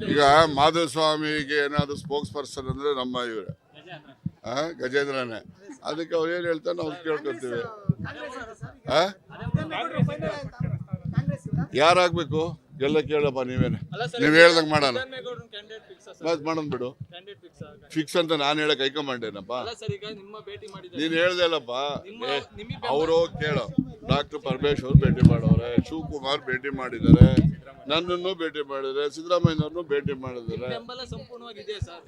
ಈಗ ಮಾಧುಸ್ವಾಮಿಗೆ ಏನಾದ್ರು spokes person ಅಂದ್ರೆ ನಮ್ಮ ಇವ್ರೆ. ಗಜೇಂದ್ರನೇ. ಅದಕ್ಕೆ ಅವ್ರು ಏನ್ ಹೇಳ್ತಾರೆ ನಾವು ಕೇಳ್ಕೊತೀವಿ? ಯಾರಾಗ್ಬೇಕು? ಎಲ್ಲ ಕೇಳಪ್ಪ ನೀವೇನೆ. ನೀವ್ ಹೇಳ್ದಂಗ್ ಮಾಡಲ್ಲ. ಬಸ್ ಮಾಡೋಣ ಬಿಡು. ಫಿಕ್ಸ್ ಅಂತ ನಾನು ಹೇಳಕ್ ಹೈಕಮಾಂಡ್ ಏನಪ್ಪ ಅಲ್ಲ ಸರ್ ಈಗ ನಿಮ್ಮ ಭೇಟಿ ಮಾಡಿದ್ದಾರೆ. ನೀನ್ ಹೇಳ್ದೆ ಅಲ್ಲಪ್ಪ. ಅವರು ಕೇಳೋ. ಡಾಕ್ಟರ್ ಅವ್ರು ಭೇಟಿ ಮಾಡವ್ರೆ ಶಿವಕುಮಾರ್ ಭೇಟಿ ಮಾಡಿದ್ದಾರೆ ನನ್ನನ್ನು ಭೇಟಿ ಮಾಡಿದ್ದಾರೆ ಸಿದ್ದರಾಮಯ್ಯನವ್ರನ್ನು ಭೇಟಿ ಮಾಡಿದ್ದಾರೆ.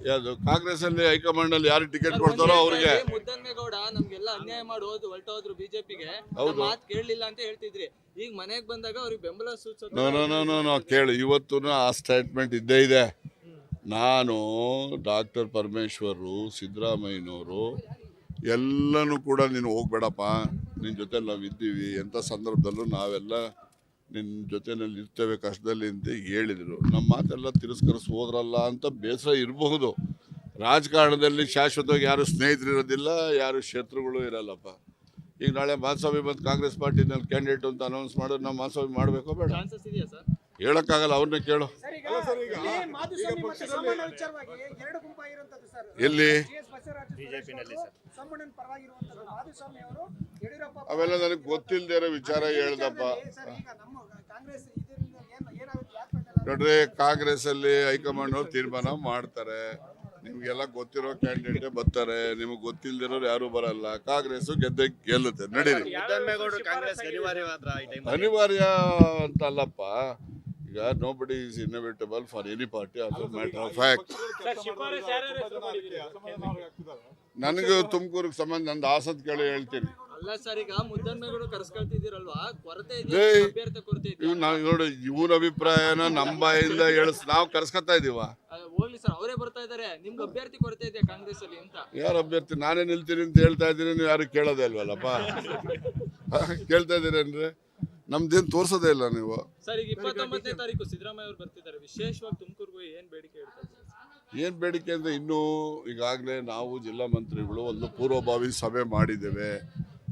ಯಾವುದು ಕಾಂಗ್ರೆಸ್ ಅಲ್ಲಿ ಹೈಕಮಾಂಡ್ ಅಲ್ಲಿ ಯಾರು ಟಿಕೆಟ್ ಕೊಡ್ತಾರೋ ಅವ್ರಿಗೆ. ಮುದ್ದನ್ಮೇಗೌಡ ನಮ್ಗೆಲ್ಲ ಅನ್ಯಾಯ ಮಾಡೋದು ಹೊರಟೋದ್ರು ಬಿಜೆಪಿಗೆ. ಹೌದು. ಮಾತು ಕೇಳಲಿಲ್ಲ ಅಂತ ಹೇಳ್ತಿದ್ರಿ. ಈಗ ಮನೆಗೆ ಬಂದಾಗ ಅವ್ರಿಗೆ ಬೆಂಬಲ ಕೇಳು. ಇವತ್ತು ಆ ಸ್ಟೇಟ್ಮೆಂಟ್ ಇದ್ದೇ ಇದೆ. ನಾನು ಡಾಕ್ಟರ್ ಪರಮೇಶ್ವರು, ಸಿದ್ದರಾಮಯ್ಯನವರು ಎಲ್ಲನೂ ಕೂಡ ನೀನು ಹೋಗ್ಬೇಡಪ್ಪ. ನಿನ್ನ ಜೊತೆ ನಾವು ಇದ್ದೀವಿ. ಎಂಥ ಸಂದರ್ಭದಲ್ಲೂ ನಾವೆಲ್ಲ ನಿನ್ನ ಜೊತೆನಲ್ಲಿ ಇರ್ತೇವೆ, ಕಷ್ಟದಲ್ಲಿ ಅಂತ ಹೇಳಿದರು. ನಮ್ಮ ಮಾತೆಲ್ಲ ತಿರಸ್ಕರಿಸಿ ಹೋದ್ರಲ್ಲ ಅಂತ ಬೇಸರ ಇರಬಹುದು. ರಾಜಕಾರಣದಲ್ಲಿ ಶಾಶ್ವತವಾಗಿ ಯಾರು ಸ್ನೇಹಿತರು ಇರೋದಿಲ್ಲ, ಯಾರು ಶತ್ರುಗಳು ಇರಲ್ಲಪ್ಪ. ಈಗ ನಾಳೆ ಮಾಧುಸ್ವಾಮಿ ಬಂದು ಕಾಂಗ್ರೆಸ್ ಪಾರ್ಟಿನಲ್ಲಿ ಕ್ಯಾಂಡಿಡೇಟ್ ಅಂತ ಅನೌನ್ಸ್ ಮಾಡೋದು ನಾವು ಮಾಧುಸ್ವಾಮಿ ಮಾಡಬೇಕೋ ಬೇಡ? ಚಾನ್ಸಸ್ ಇದೆಯಾ ಸರ್? ಹೇಳಕ್ಕಾಗಲ್ಲ ಅವ್ರನ್ನ ಕೇಳು. ಸರ್, ಈಗ ಇಲ್ಲಿ ಮಾಧುಸ್ವಾಮಿ ಮತ್ತೆ ಸೋಮಣ್ಣ ವಿಚಾರವಾಗಿ ಎರಡು ಗುಂಪಾಗಿರುವಂತದ್ದು ಸರ್. ಎಲ್ಲಿ? ಅವೆಲ್ಲ ನನಗೆ ಗೊತ್ತಿಲ್ಲದೆ ಇರೋ ವಿಚಾರ ಹೇಳ್ದಪ್ಪ. ಸರ್ ಈಗ ನಮ್ಮ ಕಾಂಗ್ರೆಸ್ ಇದರಿಂದ ಏನ್ ಏನಾಗುತ್ತೆ ಯಾಕೆ ಬಂದಿಲ್ಲ? ನೋಡ್ರಿ ಕಾಂಗ್ರೆಸ್ ಅಲ್ಲಿ ಹೈಕಮಾಂಡ್ ಅವ್ರು ತೀರ್ಮಾನ ಮಾಡ್ತಾರೆ. ನಿಮ್ಗೆಲ್ಲ ಗೊತ್ತಿರೋ ಕ್ಯಾಂಡಿಡೇಟ್ ಬರ್ತಾರೆ. ನಿಮಗೆ ಗೊತ್ತಿಲ್ದಿರೋರು ಯಾರು ಬರಲ್ಲ. ಕಾಂಗ್ರೆಸ್ ಗೆದ್ದೆ ಗೆಲ್ಲುತ್ತೆ. ನಡೀರಿ. ಅನಿವಾರ್ಯ ಅಂತ ಅಲ್ಲಪ್ಪ ಈಗ nobody is inevitable for any party ಅದು ಮ್ಯಾಟರ್ ಆಫ್ ಫ್ಯಾಕ್ಟ್ ನನಗೆ ತುಮಕೂರಿಗೆ ಸಂಬಂಧ ನಂದು ಆಸದ್ ಕೇಳಿ ಹೇಳ್ತೀನಿ. ಅಲ್ಲ ಸರ್ ಈಗ ಮುದ್ದನ್ಮೇಗೌಡ ಕರ್ಸ್ಕೊಳ್ತಿದ್ದೀರಲ್ವಾ? ಕೊರತೆ ಇದೆ ಅಭ್ಯರ್ಥಿ ಕೊರತೆ ಇದೆ. ಇವ್ ನಾವು ನೋಡಿ ಇವನ ಅಭಿಪ್ರಾಯನ ನಮ್ಮ ಬಾಯಿಂದ ಹೇಳ ನಾವು ಕರ್ಸ್ಕೊತಾ ಇದೀವ ಅಹ್, ಹೋಗ್ಲಿ ಸರ್ ಅವರೇ ಬರ್ತಾ ಇದಾರೆ ನಿಮ್ಗೆ ಅಭ್ಯರ್ಥಿ ಕೊರತೆ ಇದೆ ಕಾಂಗ್ರೆಸ್ ಅಲ್ಲಿ ಅಂತ. ಯಾರು ಅಭ್ಯರ್ಥಿ? ನಾನೇ ನಿಲ್ತೀನಿ ಅಂತ ಹೇಳ್ತಾ ಇದ್ದೀನಿ ನೀವು ಯಾರು ಕೇಳೋದೇ ಇಲ್ವಲ್ಲಪ್ಪ? ಕೇಳ್ತಾ ಇದ್ದೀರೇನ್ರಿ ನಮ್ದೇನು ತೋರ್ಸೋದೇ ಇಲ್ಲ ನೀವು. ಸರ್ ಈಗ ಇಪ್ಪತ್ತೊಂಬತ್ತನೇ ತಾರೀಕು ಸಿದ್ದರಾಮಯ್ಯ ಅವರು ಬರ್ತಿದ್ದಾರೆ. ವಿಶೇಷವಾಗಿ ತುಮಕೂರ್ಗೂ ಏನ್ ಬೇಡಿಕೆ ಇಡ್ತಾ ಇದ್ದಾರೆ? ಏನು ಬೇಡಿಕೆ ಅಂದರೆ ಇನ್ನೂ ಈಗಾಗಲೇ ನಾವು ಜಿಲ್ಲಾ ಮಂತ್ರಿಗಳು ಒಂದು ಪೂರ್ವಭಾವಿ ಸಭೆ ಮಾಡಿದ್ದೇವೆ.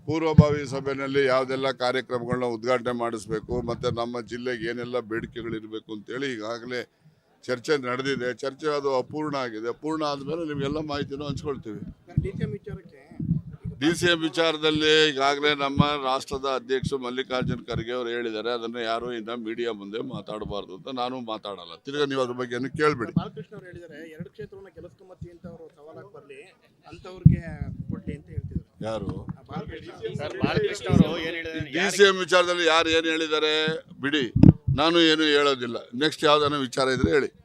ಪೂರ್ವಭಾವಿ ಸಭೆಯಲ್ಲಿ ಯಾವುದೆಲ್ಲ ಕಾರ್ಯಕ್ರಮಗಳನ್ನ ಉದ್ಘಾಟನೆ ಮಾಡಿಸ್ಬೇಕು ಮತ್ತೆ ನಮ್ಮ ಜಿಲ್ಲೆಗೆ ಏನೆಲ್ಲ ಬೇಡಿಕೆಗಳಿರಬೇಕು ಅಂತೇಳಿ ಈಗಾಗಲೇ ಚರ್ಚೆ ನಡೆದಿದೆ ಚರ್ಚೆ ಅದು ಅಪೂರ್ಣ ಆಗಿದೆ. ಪೂರ್ಣ ಆದಮೇಲೆ ನಿಮಗೆಲ್ಲ ಮಾಹಿತಿನೂ ಹಂಚ್ಕೊಳ್ತೀವಿ. ಡಿ ಸಿ ಎಂ ವಿಚಾರದಲ್ಲಿ ಈಗಾಗಲೇ ನಮ್ಮ ರಾಷ್ಟ್ರದ ಅಧ್ಯಕ್ಷರು ಮಲ್ಲಿಕಾರ್ಜುನ್ ಖರ್ಗೆ ಅವರು ಹೇಳಿದ್ದಾರೆ ಅದನ್ನು ಯಾರು ಇನ್ನು ಮೀಡಿಯಾ ಮುಂದೆ ಮಾತಾಡಬಾರ್ದು ಅಂತ ನಾನು ಮಾತಾಡಲ್ಲ. ತಿರ್ಗಾ ನೀವು ಅದ್ರ ಬಗ್ಗೆ ಏನು ಕೇಳಬೇಡಿ. ಬಾಲಕೃಷ್ಣ ಅವರು ಹೇಳಿದ್ದಾರೆ ಎರಡು ಕ್ಷೇತ್ರವನ್ನ ಮತ್ತೆ ಅಂತ ಅವರು ಸವಾಲಾಗಿ ಬರಲಿ ಅಂತವ್ರಿಗೆ ಕೊಡ್ಲಿ ಅಂತ ಹೇಳ್ತಿದ್ರು. ಯಾರು? ಬಾಲಕೃಷ್ಣ. ಅವರು ಏನ್ ಹೇಳಿದ್ದಾರೆ? ಡಿ ಸಿ ಎಂ ವಿಚಾರದಲ್ಲಿ ಯಾರು ಏನು ಹೇಳಿದ್ದಾರೆ? ಬಿಡಿ. ನಾನು ಏನು ಹೇಳೋದಿಲ್ಲ. ನೆಕ್ಸ್ಟ್ ಯಾವ್ದಾನ ವಿಚಾರ ಇದ್ರೆ ಹೇಳಿ.